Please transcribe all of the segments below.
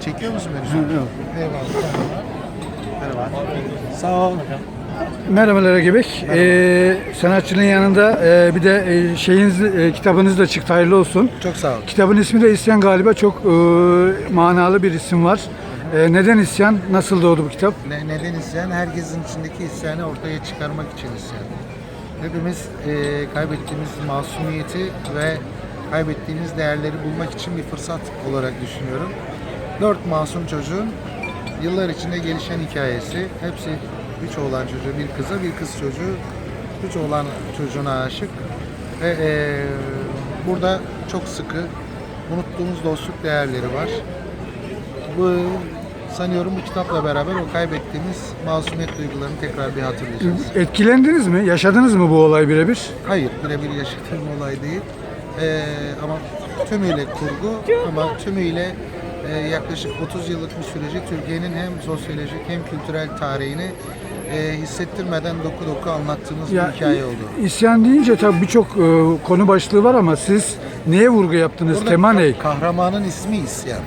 Çekiyor musun beni an? Yok. Eyvallah. Merhaba. Sağ ol. Merhabalar Ege Bey. Ee, sanatçının yanında e, bir de e, şeyiniz, e, kitabınız da çıktı. Hayırlı olsun. Çok sağ ol. Kitabın ismi de İsyan galiba. Çok e, manalı bir isim var. E, neden isyan? Nasıl doğdu bu kitap? Ne, neden isyan? Herkesin içindeki isyanı ortaya çıkarmak için isyan. Hepimiz e, kaybettiğimiz masumiyeti ve kaybettiğimiz değerleri bulmak için bir fırsat olarak düşünüyorum. Dört masum çocuğun yıllar içinde gelişen hikayesi. Hepsi üç oğlan çocuğu, bir kıza, bir kız çocuğu. Üç oğlan çocuğuna aşık. Ve e, burada çok sıkı unuttuğumuz dostluk değerleri var. Bu sanıyorum bu kitapla beraber o kaybettiğimiz masumiyet duygularını tekrar bir hatırlayacağız. Etkilendiniz mi? Yaşadınız mı bu olay birebir? Hayır, birebir yaşadığım olay değil. Ee, ama tümüyle kurgu ama tümüyle e, yaklaşık 30 yıllık bir süreci Türkiye'nin hem sosyolojik hem kültürel tarihini e, hissettirmeden doku doku anlattığımız bir hikaye oldu. İsyan deyince tabii birçok e, konu başlığı var ama siz neye vurgu yaptınız? Burada Tema ne? Kahramanın ismi isyan.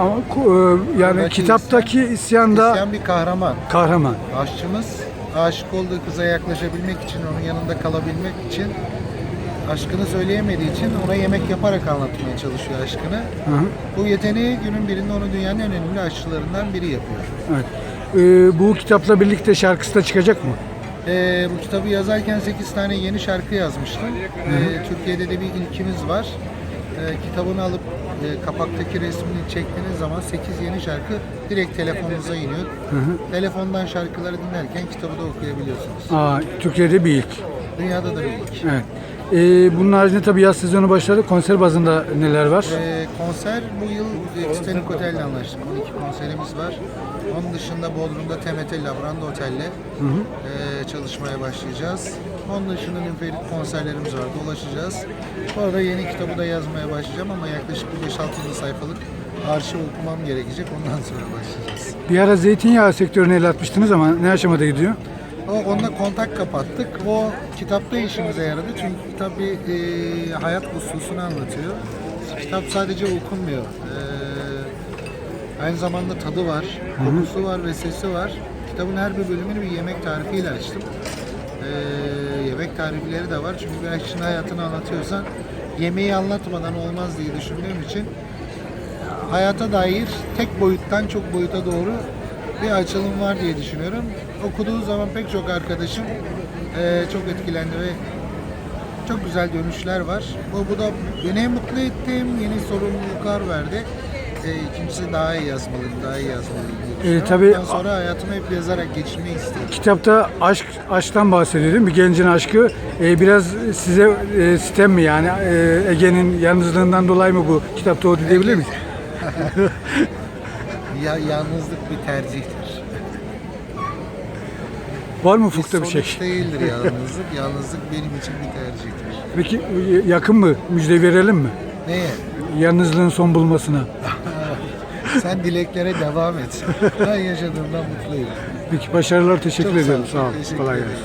Ama ku- e, yani Buradaki kitaptaki isyanda İsyan bir kahraman. kahraman. Aşçımız aşık olduğu kıza yaklaşabilmek için, onun yanında kalabilmek için aşkını söyleyemediği için ona yemek yaparak anlatmaya çalışıyor aşkını. Hı hı. Bu yeteneği günün birinde onu dünyanın en önemli aşçılarından biri yapıyor. Evet. E, bu kitapla birlikte şarkısı da çıkacak mı? Ee, bu kitabı yazarken 8 tane yeni şarkı yazmıştım. Ee, Türkiye'de de bir ilkimiz var. Ee, kitabını alıp e, kapaktaki resmini çektiğiniz zaman 8 yeni şarkı direkt telefonunuza iniyor. Telefondan şarkıları dinlerken kitabı da okuyabiliyorsunuz. Aa, Türkiye'de bir ilk. Dünyada da bir ilk. Evet. Ee, bunun haricinde tabii yaz sezonu başladı. Konser bazında neler var? Ee, konser bu yıl e, Titanic Otel'le anlaştık. 12 konserimiz var. Onun dışında Bodrum'da TMT Labranda Otel'le e, çalışmaya başlayacağız. Onun dışında nüferit konserlerimiz var. Dolaşacağız. Bu arada yeni kitabı da yazmaya başlayacağım ama yaklaşık bir 5-6 sayfalık arşiv okumam gerekecek. Ondan sonra başlayacağız. Bir ara zeytinyağı sektörüne el atmıştınız ama ne aşamada gidiyor? O onunla kontak kapattık. O kitapta işimize yaradı. Çünkü kitap bir e, hayat hususunu anlatıyor. Kitap sadece okunmuyor. E, aynı zamanda tadı var, kokusu var ve sesi var. Kitabın her bir bölümünü bir yemek tarifiyle açtım. E, yemek tarifleri de var. Çünkü bir aşçının hayatını anlatıyorsan yemeği anlatmadan olmaz diye düşündüğüm için hayata dair tek boyuttan çok boyuta doğru bir açılım var diye düşünüyorum. Okuduğu zaman pek çok arkadaşım eee, çok etkilendi ve çok güzel dönüşler var. Bu, bu da beni mutlu ettim, yeni sorumluluklar verdi. Eee ikincisi daha iyi yazmalıyım, daha iyi yazmalıyım diye düşünüyorum. tabii- Bundan sonra hayatımı hep yazarak geçirmeyi istiyorum. Kitapta aşk aşktan mi? Bir gencin aşkı. Ee, biraz size e, sitem mi yani? Ee, Ege'nin yalnızlığından dolayı mı bu kitapta o diyebilir miyiz? Ya, yalnızlık bir tercihtir. Var mı ufukta bir şey? Sonuç değildir yalnızlık. Yalnızlık benim için bir tercihtir. Peki e, yakın mı? Müjde verelim mi? Neye? Yalnızlığın son bulmasına. Sen dileklere devam et. Ben yaşadığımdan mutluyum. Peki başarılar teşekkür Çok sağ ederim. ol, Sağ ol. Kolay gelsin.